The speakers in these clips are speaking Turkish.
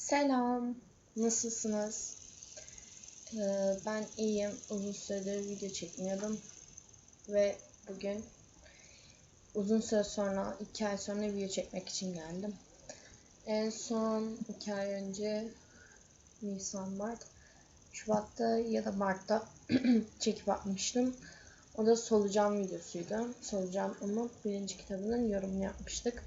Selam. Nasılsınız? Ee, ben iyiyim. Uzun süredir video çekmiyordum. Ve bugün uzun süre sonra, iki ay sonra video çekmek için geldim. En son iki ay önce Nisan, Mart, Şubat'ta ya da Mart'ta çekip atmıştım. O da solucan videosuydu. Solucan Umut birinci kitabının yorumunu yapmıştık.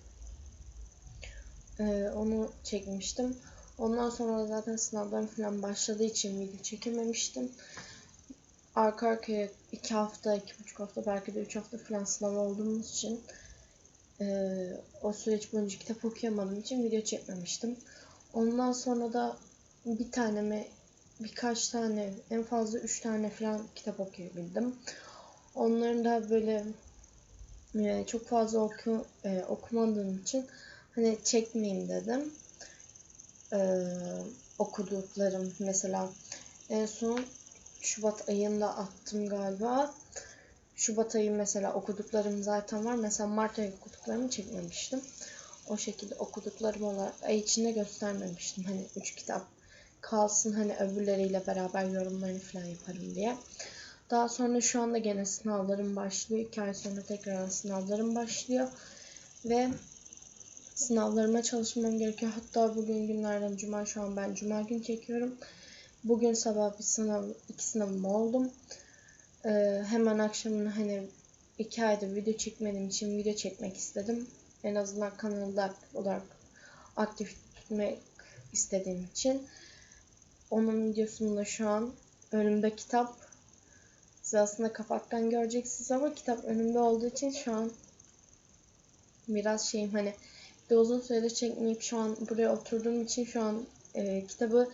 Ee, onu çekmiştim. Ondan sonra zaten sınavlarım falan başladığı için video çekememiştim. Arka arkaya iki hafta, iki buçuk hafta belki de üç hafta falan sınav olduğumuz için e, o süreç boyunca kitap okuyamadığım için video çekmemiştim. Ondan sonra da bir tane mi birkaç tane en fazla üç tane falan kitap okuyabildim. Onların da böyle e, çok fazla oku, e, okumadığım için hani çekmeyeyim dedim. Ee, okuduklarım mesela en son Şubat ayında attım galiba. Şubat ayı mesela okuduklarım zaten var. Mesela Mart ayı okuduklarımı çekmemiştim. O şekilde okuduklarım olarak ay içinde göstermemiştim. Hani üç kitap kalsın hani öbürleriyle beraber yorumlarını falan yaparım diye. Daha sonra şu anda gene sınavlarım başlıyor. İki ay sonra tekrar sınavlarım başlıyor. Ve sınavlarıma çalışmam gerekiyor. Hatta bugün günlerden cuma şu an ben cuma gün çekiyorum. Bugün sabah bir sınav, iki sınavım oldum. Ee, hemen akşamını hani iki ayda video çekmediğim için video çekmek istedim. En azından kanalda olarak aktif tutmak istediğim için. Onun videosunu da şu an önümde kitap. Siz aslında kapaktan göreceksiniz ama kitap önümde olduğu için şu an biraz şeyim hani de uzun süredir çekmeyip şu an buraya oturduğum için şu an e, kitabı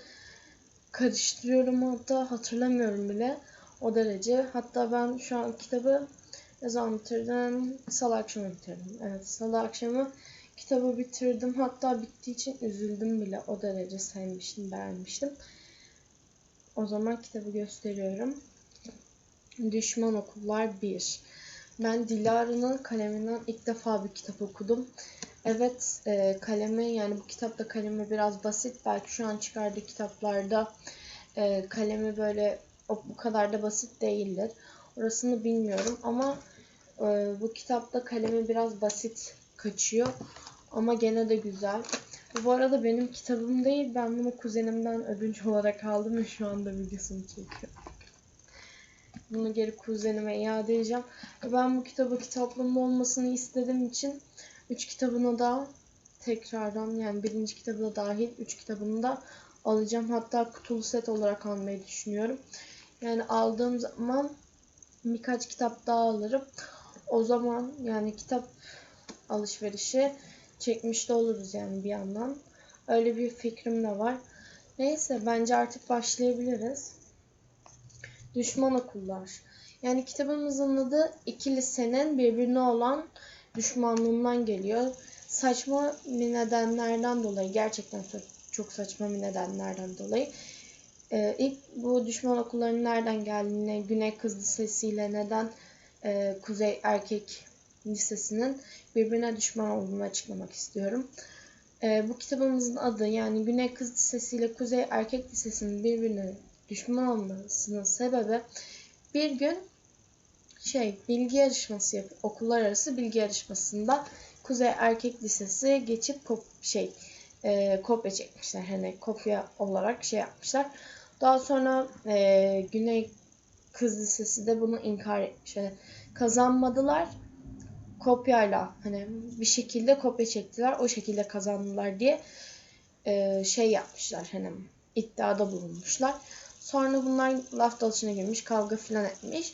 karıştırıyorum hatta hatırlamıyorum bile o derece. Hatta ben şu an kitabı ne zaman bitirdim? Salı akşamı bitirdim. Evet salı akşamı kitabı bitirdim. Hatta bittiği için üzüldüm bile. O derece sevmiştim, beğenmiştim. O zaman kitabı gösteriyorum. Düşman Okullar 1. Ben Dilara'nın kaleminden ilk defa bir kitap okudum. Evet e, kalemi yani bu kitapta kalemi biraz basit. Belki şu an çıkardığı kitaplarda e, kalemi böyle o, bu kadar da basit değildir. Orasını bilmiyorum ama e, bu kitapta kalemi biraz basit kaçıyor. Ama gene de güzel. Bu arada benim kitabım değil. Ben bunu kuzenimden ödünç olarak aldım ve şu anda videosunu çekiyorum. Bunu geri kuzenime iade edeceğim. Ben bu kitabı kitaplığımda olmasını istediğim için üç kitabını da tekrardan yani birinci kitabı da dahil üç kitabını da alacağım. Hatta kutulu set olarak almayı düşünüyorum. Yani aldığım zaman birkaç kitap daha alırım. O zaman yani kitap alışverişi çekmiş de oluruz yani bir yandan. Öyle bir fikrim de var. Neyse bence artık başlayabiliriz. Düşman okullar. Yani kitabımızın adı iki lisenin birbirine olan düşmanlığından geliyor. Saçma bir nedenlerden dolayı gerçekten çok saçma bir nedenlerden dolayı ee, ilk bu düşman okullarının nereden geldiğine, Güney Kız Lisesi neden e, Kuzey Erkek Lisesi'nin birbirine düşman olduğunu açıklamak istiyorum. E, bu kitabımızın adı yani Güney Kız Lisesi ile Kuzey Erkek Lisesi'nin birbirine düşman olmasının sebebi bir gün şey bilgi yarışması yap okullar arası bilgi yarışmasında Kuzey Erkek Lisesi geçip kop şey e, kopya çekmişler. Hani kopya olarak şey yapmışlar. Daha sonra e, Güney Kız Lisesi de bunu inkar etmiş. Yani kazanmadılar. Kopyayla hani bir şekilde kopya çektiler. O şekilde kazandılar diye e, şey yapmışlar. Hani iddiada bulunmuşlar. Sonra bunlar laf dalışına girmiş, kavga filan etmiş.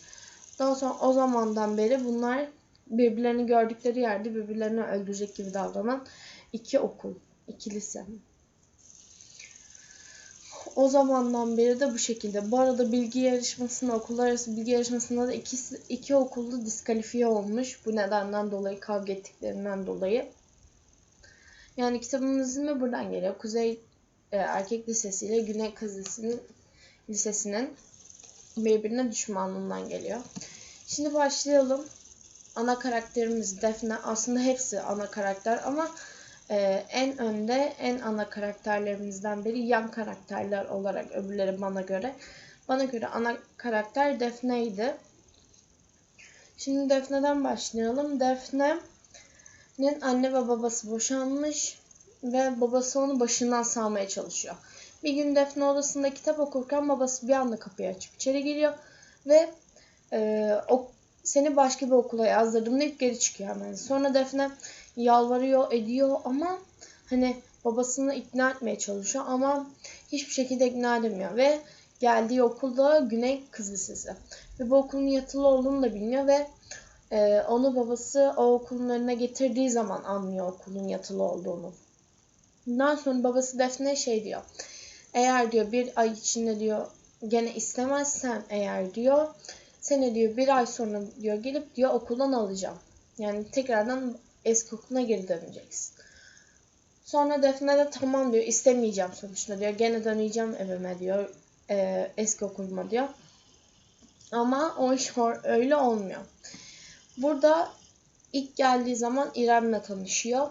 Daha sonra o zamandan beri bunlar birbirlerini gördükleri yerde birbirlerini öldürecek gibi davranan iki okul, iki lise. O zamandan beri de bu şekilde. Bu arada bilgi yarışmasında, okullar arası bilgi yarışmasında da iki, iki okulda diskalifiye olmuş. Bu nedenden dolayı, kavga ettiklerinden dolayı. Yani kitabımızın ismi buradan geliyor. Kuzey e, Erkek Lisesi ile Güney Kız Lisesi'nin Lisesi'nin birbirine düşmanlığından geliyor. Şimdi başlayalım. Ana karakterimiz Defne. Aslında hepsi ana karakter ama Ee, en önde en ana karakterlerimizden biri yan karakterler olarak öbürleri bana göre. Bana göre ana karakter Defne'ydi. Şimdi Defne'den başlayalım. Defne'nin anne ve babası boşanmış ve babası onu başından sağmaya çalışıyor. Bir gün Defne odasında kitap okurken babası bir anda kapıyı açıp içeri giriyor ve e, o, seni başka bir okula yazdırdım deyip geri çıkıyor hemen. Sonra Defne yalvarıyor, ediyor ama hani babasını ikna etmeye çalışıyor ama hiçbir şekilde ikna edemiyor ve geldiği okulda Güney Kız Lisesi. Ve bu okulun yatılı olduğunu da bilmiyor ve e, onu babası o okulun önüne getirdiği zaman anlıyor okulun yatılı olduğunu. Bundan sonra babası Defne şey diyor. Eğer diyor bir ay içinde diyor gene istemezsen eğer diyor seni diyor bir ay sonra diyor gelip diyor okuldan alacağım. Yani tekrardan eski okuluna geri döneceksin. Sonra Defne de tamam diyor istemeyeceğim sonuçta diyor. Gene döneceğim evime diyor. E, eski okuluma diyor. Ama o iş öyle olmuyor. Burada ilk geldiği zaman İrem'le tanışıyor.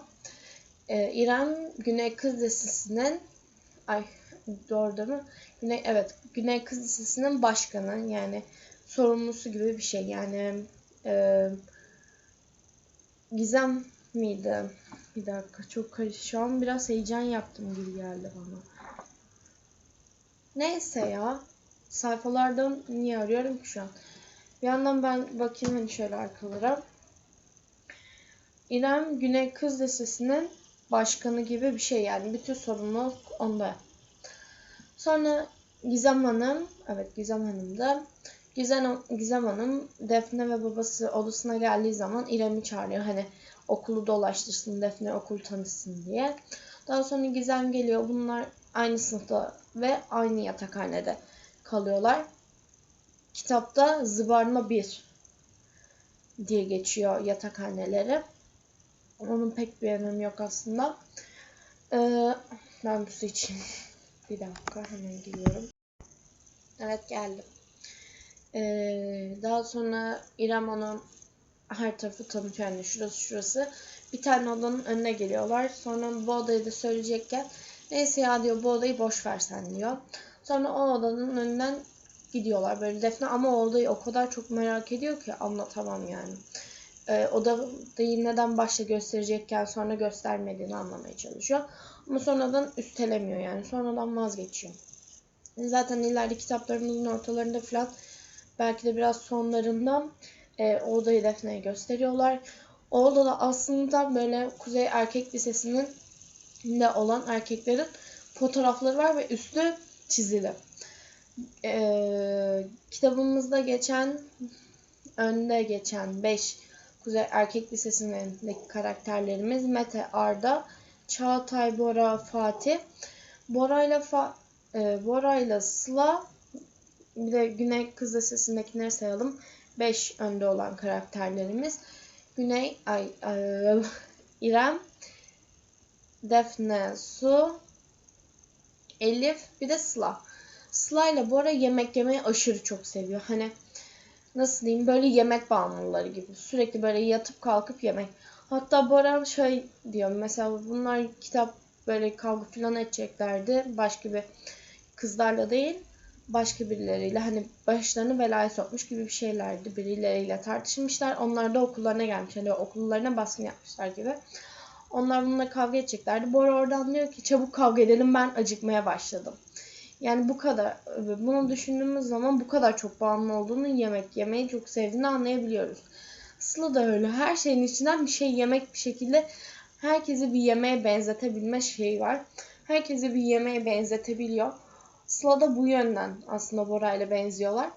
Ee, İrem Güney Kız Lisesi'nin ay doğru değil mi? Güney evet Güney Kız Lisesi'nin başkanı yani sorumlusu gibi bir şey yani e, Gizem miydi? Bir dakika çok karışık. Şu an biraz heyecan yaptım gibi geldi bana. Neyse ya. Sayfalardan niye arıyorum ki şu an? Bir yandan ben bakayım hani şöyle arkalara. İrem Güney Kız Lisesi'nin başkanı gibi bir şey yani. Bütün sorumluluk onda. Sonra Gizem Hanım, evet Gizem Hanım da Gizem, Gizem Hanım Defne ve babası odasına geldiği zaman İrem'i çağırıyor. Hani okulu dolaştırsın, Defne okul tanısın diye. Daha sonra Gizem geliyor. Bunlar aynı sınıfta ve aynı yatakhanede kalıyorlar. Kitapta Zıbarma 1 diye geçiyor yatakhaneleri. Onun pek bir önemi yok aslında. Ee, ben bu su için bir dakika hemen geliyorum. Evet geldim. Ee, daha sonra İrem onu her tarafı tanıtıyor. Yani şurası şurası. Bir tane odanın önüne geliyorlar. Sonra bu odayı da söyleyecekken neyse ya diyor bu odayı boş versen diyor. Sonra o odanın önünden gidiyorlar böyle Defne ama o odayı o kadar çok merak ediyor ki anlatamam yani. Ee, odayı neden başta gösterecekken sonra göstermediğini anlamaya çalışıyor. Ama sonradan üstelemiyor yani. Sonradan vazgeçiyor. Zaten ileride kitaplarımızın ortalarında falan belki de biraz sonlarında e, o odayı Defne'ye gösteriyorlar. O odada aslında böyle Kuzey Erkek Lisesi'nin de olan erkeklerin fotoğrafları var ve üstü çizili. Ee, kitabımızda geçen önde geçen 5 Kuzey Erkek Lisesi'ndeki karakterlerimiz Mete, Arda, Çağatay, Bora, Fatih. Bora ile Fa e, Bora ile Sıla bir de Güney Kız Lisesi'ndekileri sayalım. 5 önde olan karakterlerimiz. Güney, ay, ay İrem, Defne, Su, Elif, bir de Sıla. Sıla ile Bora yemek yemeyi aşırı çok seviyor. Hani nasıl diyeyim böyle yemek bağımlıları gibi. Sürekli böyle yatıp kalkıp yemek. Hatta Bora şey diyor mesela bunlar kitap böyle kavga falan edeceklerdi. Başka bir kızlarla değil başka birileriyle hani başlarını belaya sokmuş gibi bir şeylerdi. Birileriyle tartışmışlar. Onlar da okullarına gelmiş. Hani okullarına baskın yapmışlar gibi. Onlar bununla kavga edeceklerdi. Bora oradan diyor ki çabuk kavga edelim ben acıkmaya başladım. Yani bu kadar bunu düşündüğümüz zaman bu kadar çok bağımlı olduğunu yemek yemeyi çok sevdiğini anlayabiliyoruz. Sıla da öyle. Her şeyin içinden bir şey yemek bir şekilde herkesi bir yemeğe benzetebilme şeyi var. Herkesi bir yemeğe benzetebiliyor. Sıla da bu yönden aslında Bora ile benziyorlar.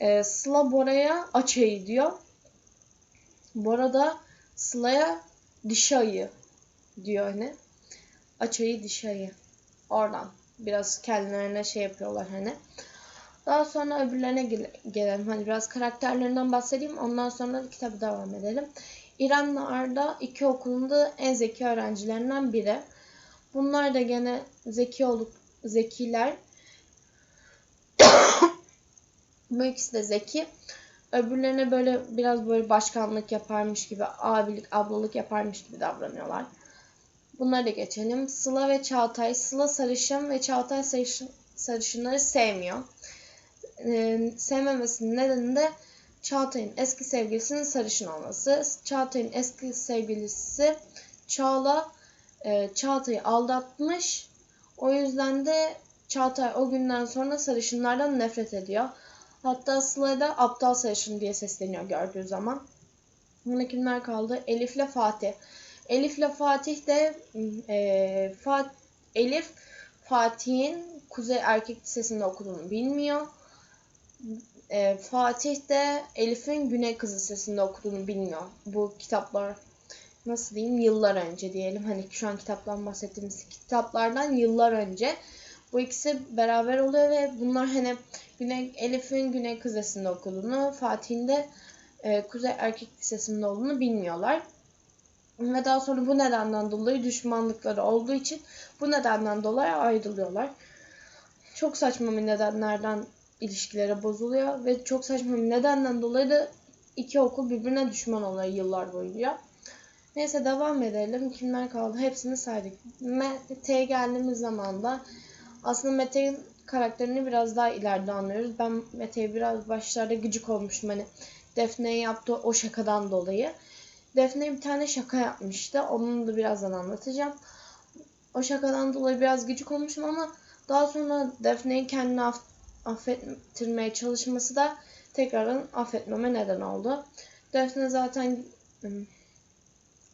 Ee, Sıla Bora'ya aç ayı diyor. Bora da Sıla'ya dişi ayı diyor hani. Aç ayı dişi ayı. Oradan biraz kendilerine şey yapıyorlar hani. Daha sonra öbürlerine gelelim. Hani biraz karakterlerinden bahsedeyim. Ondan sonra kitabı devam edelim. İrem'le Arda iki okulunda en zeki öğrencilerinden biri. Bunlar da gene zeki olduk zekiler. Bu ikisi de zeki. Öbürlerine böyle biraz böyle başkanlık yaparmış gibi, abilik, ablalık yaparmış gibi davranıyorlar. Bunları da geçelim. Sıla ve Çağatay. Sıla sarışın ve Çağatay sarışın, sarışınları sevmiyor. Ee, sevmemesinin nedeni de Çağatay'ın eski sevgilisinin sarışın olması. Çağatay'ın eski sevgilisi Çağla e, Çağatay'ı aldatmış. O yüzden de Çağatay o günden sonra sarışınlardan nefret ediyor. Hatta Sıla da aptal sarışın diye sesleniyor gördüğü zaman. Buna kimler kaldı? Elif ile Fatih. Elif ile Fatih de e, Fat, Elif Fatih'in Kuzey Erkek Lisesi'nde okuduğunu bilmiyor. E, Fatih de Elif'in Güney Kız Lisesi'nde okuduğunu bilmiyor. Bu kitaplar nasıl diyeyim yıllar önce diyelim. Hani şu an kitaptan bahsettiğimiz kitaplardan yıllar önce bu ikisi beraber oluyor ve bunlar hani Güney, Elif'in Güney Kız Lisesi'nde okuduğunu, Fatih'in de e, Kuzey Erkek Lisesi'nde olduğunu bilmiyorlar. Ve daha sonra bu nedenden dolayı düşmanlıkları olduğu için bu nedenden dolayı ayrılıyorlar. Çok saçma bir nedenlerden ilişkileri bozuluyor ve çok saçma bir nedenden dolayı da iki okul birbirine düşman oluyor yıllar boyunca. Neyse devam edelim. Kimler kaldı? Hepsini saydık. Mete'ye geldiğimiz zaman da aslında Mete'nin karakterini biraz daha ileride anlıyoruz. Ben Mete'ye biraz başlarda gıcık olmuştum. Hani Defne'ye yaptığı o şakadan dolayı. Defne bir tane şaka yapmıştı. Onu da birazdan anlatacağım. O şakadan dolayı biraz gıcık olmuşum ama daha sonra Defne'yi kendini aff affettirmeye çalışması da tekrardan affetmeme neden oldu. Defne zaten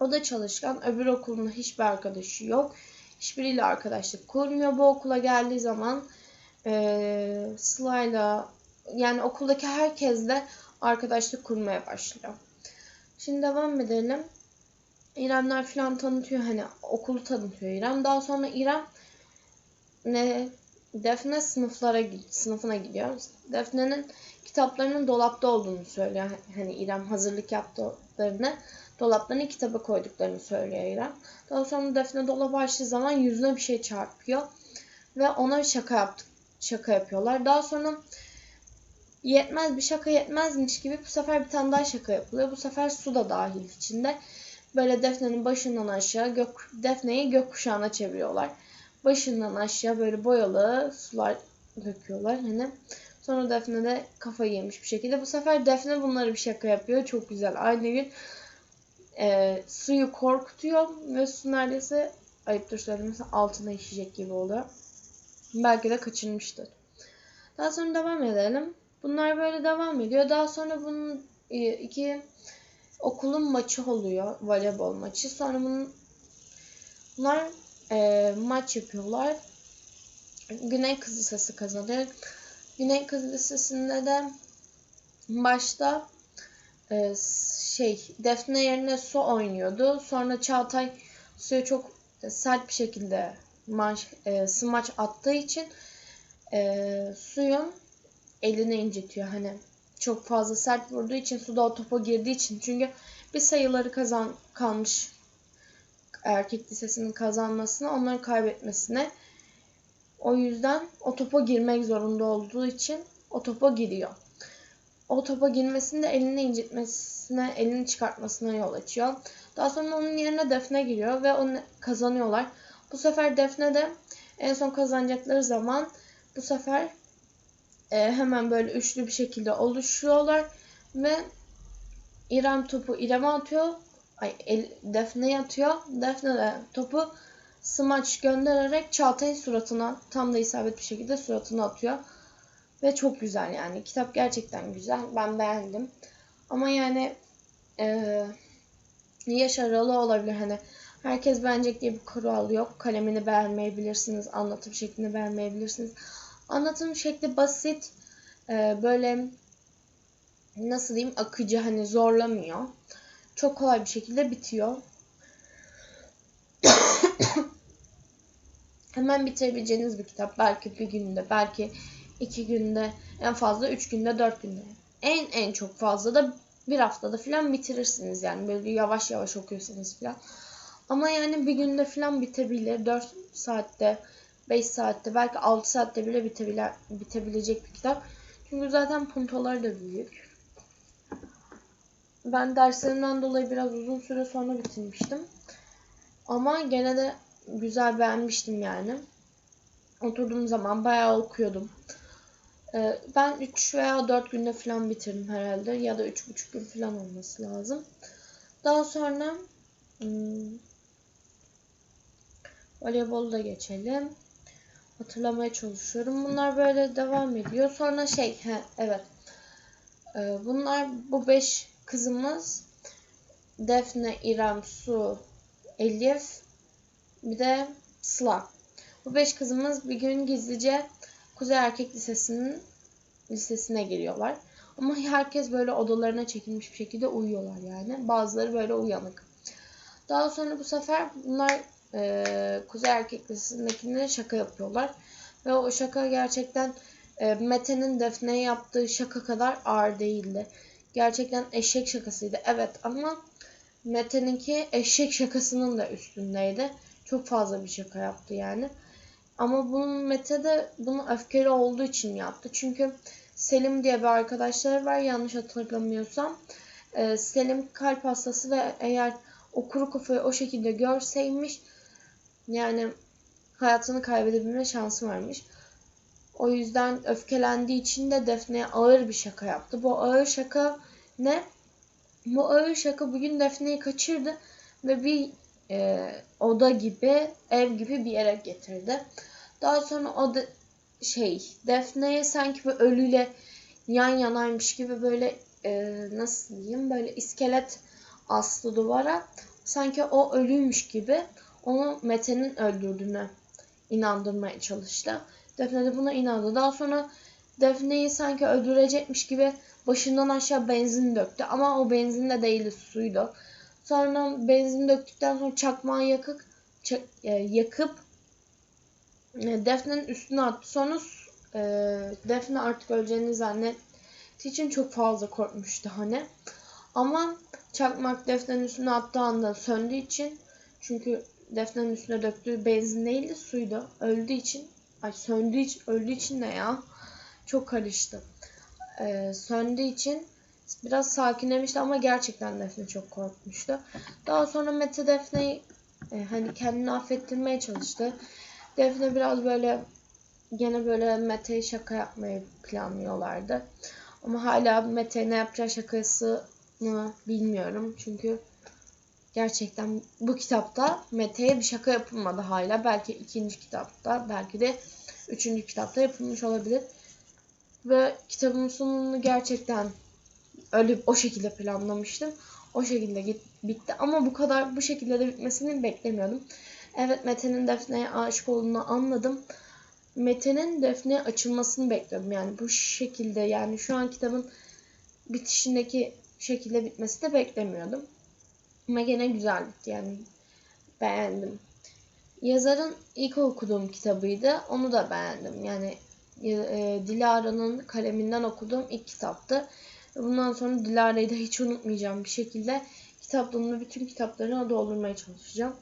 o da çalışkan. Öbür okulunda hiçbir arkadaşı yok. Hiçbiriyle arkadaşlık kurmuyor. Bu okula geldiği zaman e, Sıla'yla yani okuldaki herkesle arkadaşlık kurmaya başlıyor. Şimdi devam edelim. İremler falan tanıtıyor hani okulu tanıtıyor İrem. Daha sonra İrem ne Defne sınıflara sınıfına gidiyor. Defne'nin kitaplarının dolapta olduğunu söylüyor. Hani İrem hazırlık yaptıklarını dolaplarına kitaba koyduklarını söylüyor İrem. Daha sonra Defne dolabı açtığı zaman yüzüne bir şey çarpıyor ve ona şaka yaptık şaka yapıyorlar. Daha sonra yetmez bir şaka yetmezmiş gibi bu sefer bir tane daha şaka yapılıyor. Bu sefer su da dahil içinde. Böyle Defne'nin başından aşağı gök, Defne'yi gökkuşağına çeviriyorlar. Başından aşağı böyle boyalı sular döküyorlar. Hani sonra Defne de kafayı yemiş bir şekilde. Bu sefer Defne bunları bir şaka yapıyor. Çok güzel. Aynı gün e, suyu korkutuyor ve su neredeyse ayıptır söylemesi altına işecek gibi oluyor. Belki de kaçırmıştır. Daha sonra devam edelim. Bunlar böyle devam ediyor. Daha sonra bunun e, iki okulun maçı oluyor. Voleybol maçı. Sonra bunun bunlar e, maç yapıyorlar. Güney Kız Lisesi kazanıyor. Güney Kız Lisesi'nde de başta e, şey Defne yerine su oynuyordu. Sonra Çağatay suya çok sert bir şekilde maç, e, smaç attığı için e, suyun eline incitiyor. Hani çok fazla sert vurduğu için suda o topa girdiği için. Çünkü bir sayıları kazan kalmış erkek lisesinin kazanmasına, onları kaybetmesine. O yüzden o topa girmek zorunda olduğu için o topa giriyor. O topa girmesinde elini incitmesine, elini çıkartmasına yol açıyor. Daha sonra onun yerine Defne giriyor ve onu kazanıyorlar. Bu sefer Defne de en son kazanacakları zaman bu sefer e, hemen böyle üçlü bir şekilde oluşuyorlar ve İrem topu İrem'e atıyor. Ay el, Defne'ye atıyor. Defne de topu smaç göndererek Çağatay'ın suratına tam da isabet bir şekilde suratına atıyor. Ve çok güzel yani. Kitap gerçekten güzel. Ben beğendim. Ama yani e, yaş aralığı olabilir. Hani herkes beğenecek diye bir kural yok. Kalemini beğenmeyebilirsiniz. Anlatım şeklini beğenmeyebilirsiniz. Anlatım şekli basit. E, böyle nasıl diyeyim akıcı hani zorlamıyor. Çok kolay bir şekilde bitiyor. Hemen bitirebileceğiniz bir kitap. Belki bir günde, belki iki günde, en fazla üç günde, dört günde. En en çok fazla da bir haftada falan bitirirsiniz yani. Böyle yavaş yavaş okuyorsunuz falan. Ama yani bir günde falan bitebilir. 4 saatte, 5 saatte, belki 6 saatte bile bitebilir, bitebilecek bir kitap. Çünkü zaten puntoları da büyük. Ben derslerimden dolayı biraz uzun süre sonra bitirmiştim. Ama gene de güzel beğenmiştim yani. Oturduğum zaman bayağı okuyordum. Ee, ben 3 veya 4 günde falan bitirdim herhalde. Ya da 3,5 gün falan olması lazım. Daha sonra hmm, voleybolu da geçelim. Hatırlamaya çalışıyorum. Bunlar böyle devam ediyor. Sonra şey, he, evet. Ee, bunlar bu 5 kızımız Defne, İrem, Su, Elif, bir de Sıla. Bu beş kızımız bir gün gizlice Kuzey Erkek Lisesi'nin lisesine giriyorlar. Ama herkes böyle odalarına çekilmiş bir şekilde uyuyorlar yani. Bazıları böyle uyanık. Daha sonra bu sefer bunlar e, Kuzey Erkek Lisesi'ndekine şaka yapıyorlar. Ve o şaka gerçekten e, Mete'nin Defne'ye yaptığı şaka kadar ağır değildi. Gerçekten eşek şakasıydı. Evet ama Mete'ninki eşek şakasının da üstündeydi. Çok fazla bir şaka yaptı yani. Ama bunun Mete de bunu öfkeli olduğu için yaptı. Çünkü Selim diye bir arkadaşları var yanlış hatırlamıyorsam. Ee, Selim kalp hastası ve eğer o kuru kafayı o şekilde görseymiş yani hayatını kaybedebilme şansı varmış. O yüzden öfkelendiği için de Defne'ye ağır bir şaka yaptı. Bu ağır şaka ne? Bu ağır şaka bugün Defne'yi kaçırdı ve bir e, oda gibi, ev gibi bir yere getirdi. Daha sonra o da şey, Defne'ye sanki bir ölüyle yan yanaymış gibi böyle e, nasıl diyeyim böyle iskelet astı duvara. Sanki o ölüymüş gibi onu Mete'nin öldürdüğünü inandırmaya çalıştı. Defne de buna inandı. Daha sonra Defne'yi sanki öldürecekmiş gibi başından aşağı benzin döktü. Ama o benzin de değildi suydu. Sonra benzin döktükten sonra çakmağı yakıp, çak, e, yakıp e, Defne'nin üstüne attı. Sonra e, Defne artık öleceğini zannettiği için çok fazla korkmuştu hani. Ama çakmak Defne'nin üstüne attığı anda söndüğü için çünkü Defne'nin üstüne döktüğü benzin değildi suydu. Öldüğü için ay söndüğü için öldüğü için ne ya? Çok karıştı. Ee, söndüğü için biraz sakinlemişti ama gerçekten Defne çok korkmuştu. Daha sonra Mete Defne'yi e, hani kendini affettirmeye çalıştı. Defne biraz böyle gene böyle Mete'ye şaka yapmayı planlıyorlardı. Ama hala Mete ne yapacağı şakasını bilmiyorum. Çünkü gerçekten bu kitapta Mete'ye bir şaka yapılmadı hala. Belki ikinci kitapta, belki de üçüncü kitapta yapılmış olabilir. Ve kitabın sonunu gerçekten öyle o şekilde planlamıştım. O şekilde git, bitti ama bu kadar bu şekilde de bitmesini beklemiyordum. Evet Mete'nin Defne'ye aşık olduğunu anladım. Mete'nin Defne'ye açılmasını bekliyordum. Yani bu şekilde yani şu an kitabın bitişindeki şekilde bitmesi de beklemiyordum. Ama gene güzel yani beğendim. Yazarın ilk okuduğum kitabıydı. Onu da beğendim. Yani e, Dilara'nın kaleminden okuduğum ilk kitaptı. Bundan sonra Dilara'yı da hiç unutmayacağım bir şekilde kitaplığımda bütün kitaplarını doldurmaya çalışacağım.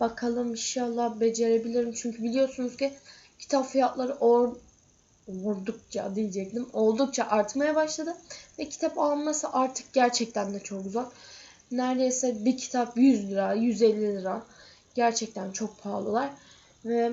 Bakalım inşallah becerebilirim. Çünkü biliyorsunuz ki kitap fiyatları or oldukça diyecektim. Oldukça artmaya başladı. Ve kitap alması artık gerçekten de çok zor. Neredeyse bir kitap 100 lira, 150 lira. Gerçekten çok pahalılar. Ve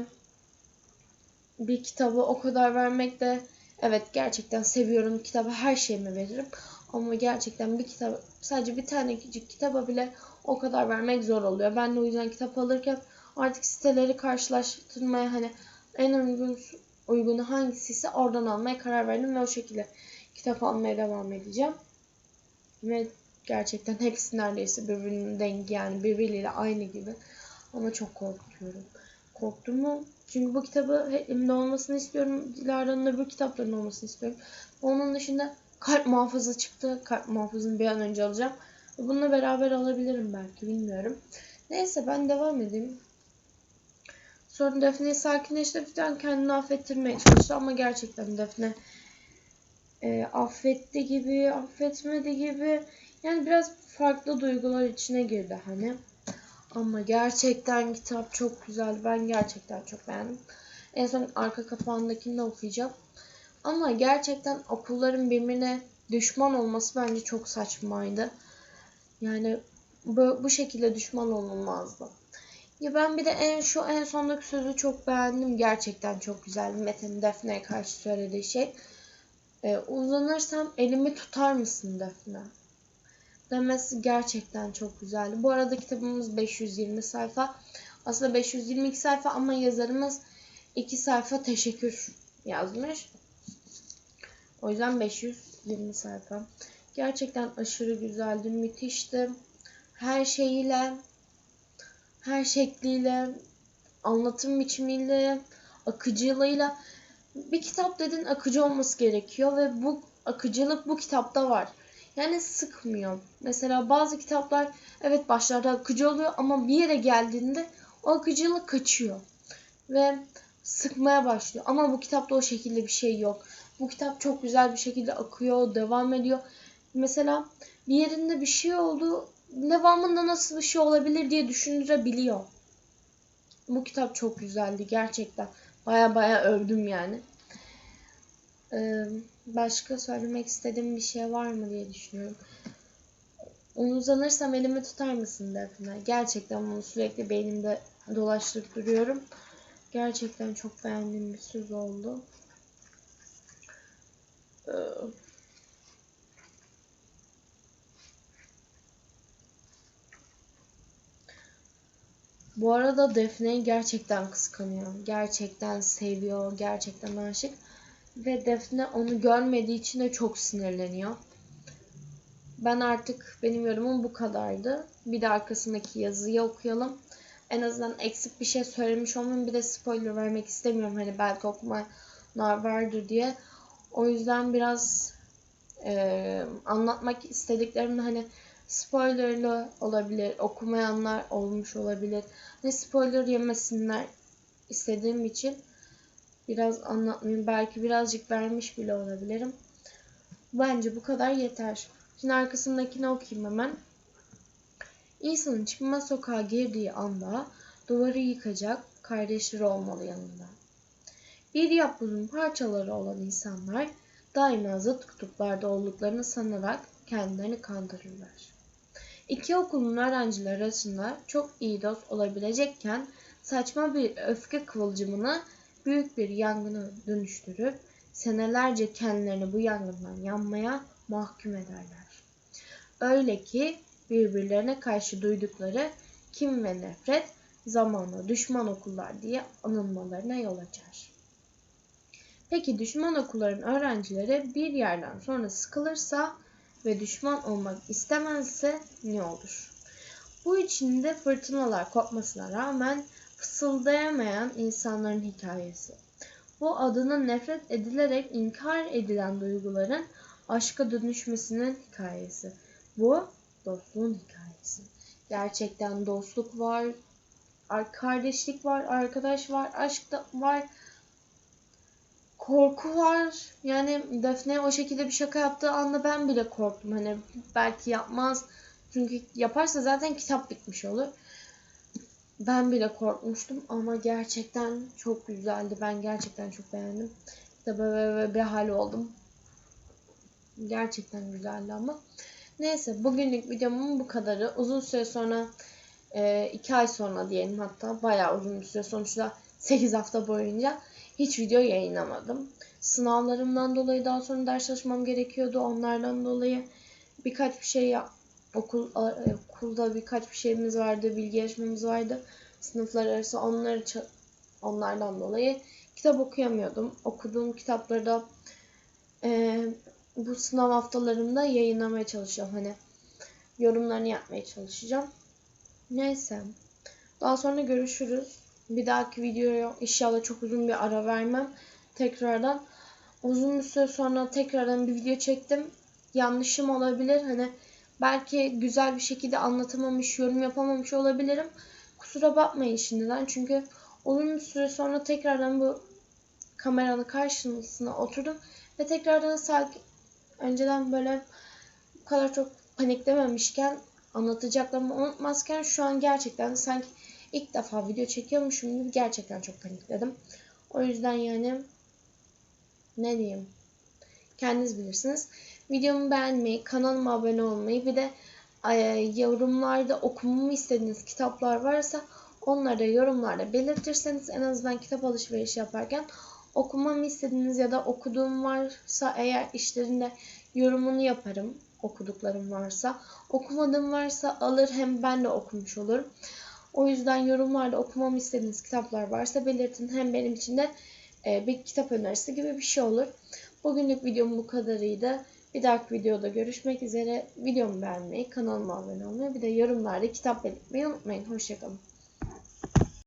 bir kitabı o kadar vermek de evet gerçekten seviyorum kitabı her şeyimi veririm. Ama gerçekten bir kitap sadece bir tane küçük kitaba bile o kadar vermek zor oluyor. Ben de o yüzden kitap alırken artık siteleri karşılaştırmaya hani en uygun uygunu hangisiyse oradan almaya karar verdim ve o şekilde kitap almaya devam edeceğim. Ve gerçekten hepsi neredeyse birbirinin dengi yani birbiriyle aynı gibi. Ama çok korkuyorum. Korktum mu? Çünkü bu kitabı elimde olmasını istiyorum. Dilara'nın öbür kitaplarının olmasını istiyorum. Onun dışında kalp muhafızı çıktı. Kalp muhafızını bir an önce alacağım. Bununla beraber alabilirim belki bilmiyorum. Neyse ben devam edeyim. Sonra Defne'yi sakinleştirirken kendini affettirmeye çalıştı ama gerçekten Defne e, affetti gibi, affetmedi gibi. Yani biraz farklı duygular içine girdi hani. Ama gerçekten kitap çok güzel. Ben gerçekten çok beğendim. En son arka kapağındakini de okuyacağım. Ama gerçekten okulların birbirine düşman olması bence çok saçmaydı. Yani bu, bu şekilde düşman olunmazdı. Ya ben bir de en şu en sondaki sözü çok beğendim. Gerçekten çok güzel. Metin Defne'ye karşı söylediği şey. Ee, uzanırsam elimi tutar mısın Defne? Demesi gerçekten çok güzeldi. Bu arada kitabımız 520 sayfa. Aslında 522 sayfa ama yazarımız 2 sayfa teşekkür yazmış. O yüzden 520 sayfa. Gerçekten aşırı güzeldi, müthişti. Her şeyiyle, her şekliyle, anlatım biçimiyle, akıcılığıyla. Bir kitap dedin akıcı olması gerekiyor ve bu akıcılık bu kitapta var. Yani sıkmıyor. Mesela bazı kitaplar evet başlarda akıcı oluyor ama bir yere geldiğinde o akıcılık kaçıyor. Ve sıkmaya başlıyor. Ama bu kitapta o şekilde bir şey yok. Bu kitap çok güzel bir şekilde akıyor, devam ediyor. Mesela bir yerinde bir şey oldu, devamında nasıl bir şey olabilir diye düşündürebiliyor. Bu kitap çok güzeldi gerçekten. Baya baya övdüm yani. Ee, başka söylemek istediğim bir şey var mı diye düşünüyorum. Onu uzanırsam elimi tutar mısın Defne? Gerçekten bunu sürekli beynimde dolaştırıp duruyorum. Gerçekten çok beğendiğim bir söz oldu. Ee, Bu arada Defne'yi gerçekten kıskanıyor. Gerçekten seviyor. Gerçekten aşık. Ve Defne onu görmediği için de çok sinirleniyor. Ben artık benim yorumum bu kadardı. Bir de arkasındaki yazıyı okuyalım. En azından eksik bir şey söylemiş olmayayım. Bir de spoiler vermek istemiyorum. Hani belki okumayanlar vardır diye. O yüzden biraz e, anlatmak istediklerim hani spoilerlı olabilir. Okumayanlar olmuş olabilir. Hani spoiler yemesinler istediğim için biraz anlatmayayım. Belki birazcık vermiş bile olabilirim. Bence bu kadar yeter. Şimdi arkasındakini okuyayım hemen. İnsanın çıkmaz sokağa girdiği anda duvarı yıkacak kardeşleri olmalı yanında. Bir yapbozun parçaları olan insanlar daima zıt kutuplarda olduklarını sanarak kendilerini kandırırlar. İki okulun öğrenciler arasında çok iyi dost olabilecekken saçma bir öfke kıvılcımını büyük bir yangına dönüştürüp senelerce kendilerini bu yangından yanmaya mahkum ederler. Öyle ki birbirlerine karşı duydukları kim ve nefret zamanla düşman okullar diye anılmalarına yol açar. Peki düşman okulların öğrencileri bir yerden sonra sıkılırsa ve düşman olmak istemezse ne olur? Bu içinde fırtınalar kopmasına rağmen fısıldayamayan insanların hikayesi. Bu adına nefret edilerek inkar edilen duyguların aşka dönüşmesinin hikayesi. Bu dostluğun hikayesi. Gerçekten dostluk var, kardeşlik var, arkadaş var, aşk da var, korku var. Yani Defne o şekilde bir şaka yaptığı anda ben bile korktum. Hani belki yapmaz. Çünkü yaparsa zaten kitap bitmiş olur. Ben bile korkmuştum ama gerçekten çok güzeldi. Ben gerçekten çok beğendim. Kitabı ve, bir hal oldum. Gerçekten güzeldi ama. Neyse bugünlük videomun bu kadarı. Uzun süre sonra e, iki ay sonra diyelim hatta bayağı uzun bir süre sonuçta 8 hafta boyunca hiç video yayınlamadım. Sınavlarımdan dolayı daha sonra ders çalışmam gerekiyordu. Onlardan dolayı birkaç bir şey yap okul e, okulda birkaç bir şeyimiz vardı, bilgi yarışmamız vardı. Sınıflar arası onları onlardan dolayı kitap okuyamıyordum. Okuduğum kitapları da e, bu sınav haftalarımda yayınlamaya çalışacağım. Hani yorumlarını yapmaya çalışacağım. Neyse. Daha sonra görüşürüz. Bir dahaki videoya inşallah çok uzun bir ara vermem. Tekrardan uzun bir süre sonra tekrardan bir video çektim. Yanlışım olabilir. Hani belki güzel bir şekilde anlatamamış, yorum yapamamış olabilirim. Kusura bakmayın şimdiden. Çünkü uzun bir süre sonra tekrardan bu kameranın karşısına oturdum ve tekrardan sanki önceden böyle bu kadar çok paniklememişken anlatacaklarımı unutmazken şu an gerçekten sanki ilk defa video çekiyormuşum gibi gerçekten çok panikledim. O yüzden yani ne diyeyim kendiniz bilirsiniz. Videomu beğenmeyi, kanalıma abone olmayı bir de yorumlarda okumamı istediğiniz kitaplar varsa Onları da yorumlarda belirtirseniz en azından kitap alışverişi yaparken okumamı istediğiniz ya da okuduğum varsa eğer işlerinde yorumunu yaparım okuduklarım varsa. Okumadığım varsa alır hem ben de okumuş olurum. O yüzden yorumlarda okumamı istediğiniz kitaplar varsa belirtin. Hem benim için de e, bir kitap önerisi gibi bir şey olur. Bugünlük videom bu kadarıydı. Bir dahaki videoda görüşmek üzere. Videomu beğenmeyi, kanalıma abone olmayı, bir de yorumlarda kitap belirtmeyi unutmayın. Hoşçakalın.